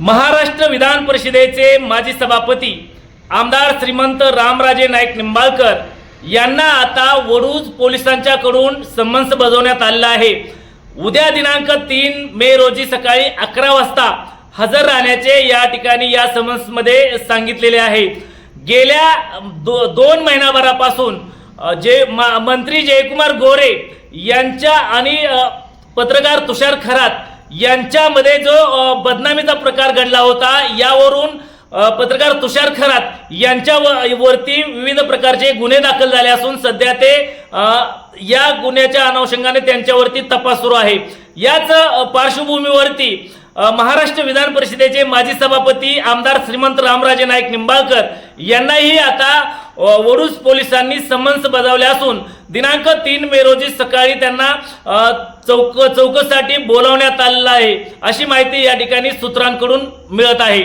महाराष्ट्र विधान परिषदेचे माजी सभापती आमदार श्रीमंत रामराजे नाईक निंबाळकर यांना आता वडूज पोलिसांच्याकडून समन्स बजावण्यात आलेला आहे. उद्या दिनांक तीन मे रोजी सकाळी अकरा वाजता हजर राहण्याचे या ठिकाणी या समन्समध्ये सांगितलेले आहे. गेल्या दो दोन महिनाभरापासून जे मंत्री जयकुमार गोरे यांच्या आणि पत्रकार तुषार खरात यांच्यामध्ये जो बदनामीचा प्रकार घडला होता यावरून पत्रकार तुषार खरात यांच्या व- वरती विविध प्रकारचे गुन्हे दाखल झाले असून सध्या ते या गुन्ह्याच्या अनुषंगाने त्यांच्यावरती तपास सुरू आहे. याच पार्श्वभूमीवरती महाराष्ट्र विधान परिषदेचे माजी सभापती आमदार श्रीमंत रामराजे नाईक निंबाळकर यांनाही आता अ, वडूज पोलिसांनी समन्स बजावले असून दिनांक तीन मे रोजी सकाळी त्यांना चौक चौकसाठी बोलावण्यात आलेलं आहे. अशी माहिती या ठिकाणी सूत्रांकडून मिळत आहे.